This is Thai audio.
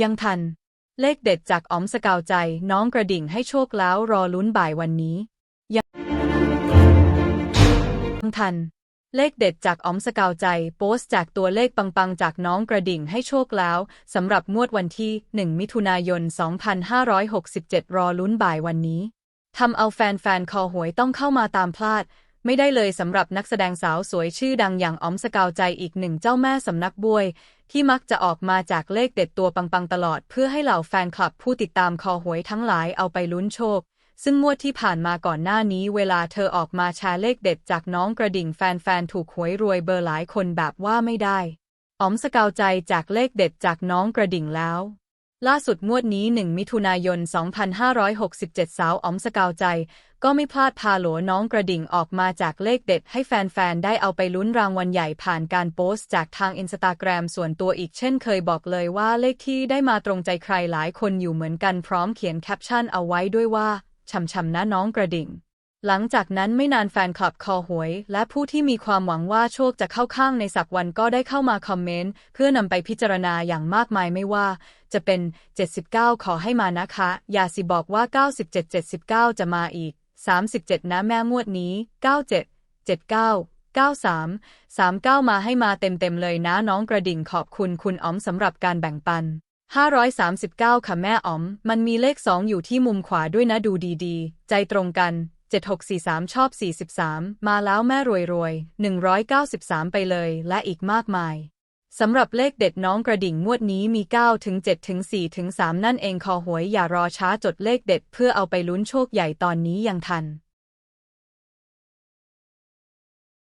ยังทัน เลขเด็ดจากอ๋อมสกาวใจน้องกระดิ่งให้โชคแล้วรอลุ้นบ่ายวันนี้ ยังทัน เลขเด็ดจากอ๋อมสกาวใจ โพสต์จากตัวเลขปังๆ จากน้องกระดิ่งให้โชคแล้วสำหรับงวดวันที่ 1 มิถุนายน 2567 รอลุ้นบ่ายวันนี้ทำเอาแฟนๆ คอหวยต้องเข้ามาตามพลาด ไม่ได้เลยสำหรับนักแสดงสาวสวยชื่อดังอย่างอ๋อมสกาวใจอีกหนึ่งเจ้าแม่สำนักบวย ที่มักจะออกมาจากเลขเด็ดตัวปังๆตลอด เพื่อให้เหล่าแฟนคลับผู้ติดตามคอหวยทั้งหลายเอาไปลุ้นโชค ซึ่งงวดที่ผ่านมาก่อนหน้านี้เวลาเธอออกมาแชร์เลขเด็ดจากน้องกระดิ่งแฟนๆถูกหวยรวยเบอร์หลายคนแบบว่าไม่ได้อ๋อมสกาวใจจากเลขเด็ดจากน้องกระดิ่งแล้ว ล่าสุดงวดนี้ 1 มิถุนายน 2567 สาวอ๋อมสกาวใจ ก็ไม่พลาดพาโหลน้องกระดิ่งออกมาจากเลขเด็ดให้แฟน ๆ ได้เอาไปลุ้นรางวัลใหญ่ผ่านการโพสต์จากทางอินสตาแกรมส่วนตัวอีกเช่นเคยบอกเลยว่าเลขที่ได้มาตรงใจใครหลายคนอยู่เหมือนกันพร้อมเขียนแคปชั่นเอาไว้ด้วยว่าช่ำๆนะน้องกระดิ่ง หลังจากนั้นไม่นานแฟนคลับคอหวย และผู้ที่มีความหวังว่าโชคจะเข้าข้างในสักวันก็ได้เข้ามาคอมเมนต์ เพื่อนำไปพิจารณาอย่างมากมายไม่ว่า จะเป็น 79 ขอให้มานะคะ อย่าสิบอกว่า 97 79 จะมาอีก 37 นะแม่มวดนี้ 97 79 93 39 มาให้มาเต็มๆเลยนะน้องกระดิ่งขอบคุณคุณอ๋อมสำหรับการแบ่งปัน 539 ค่ะแม่อ๋อม มันมีเลข 2 อยู่ที่มุมขวาด้วยนะดูดีๆ ใจตรงกัน 7643 ชอบ 43 มาแล้วแม่รวยรวย 193 ไปเลยและอีกมากมาย สำหรับเลขเด็ดน้องกระดิ่งงวดนี้มี 9 ถึง 7 ถึง 4 ถึง 3 นั่นเองคอหวยอย่ารอช้าจดเลขเด็ดเพื่อเอาไปลุ้นโชคใหญ่ตอนนี้ยังทัน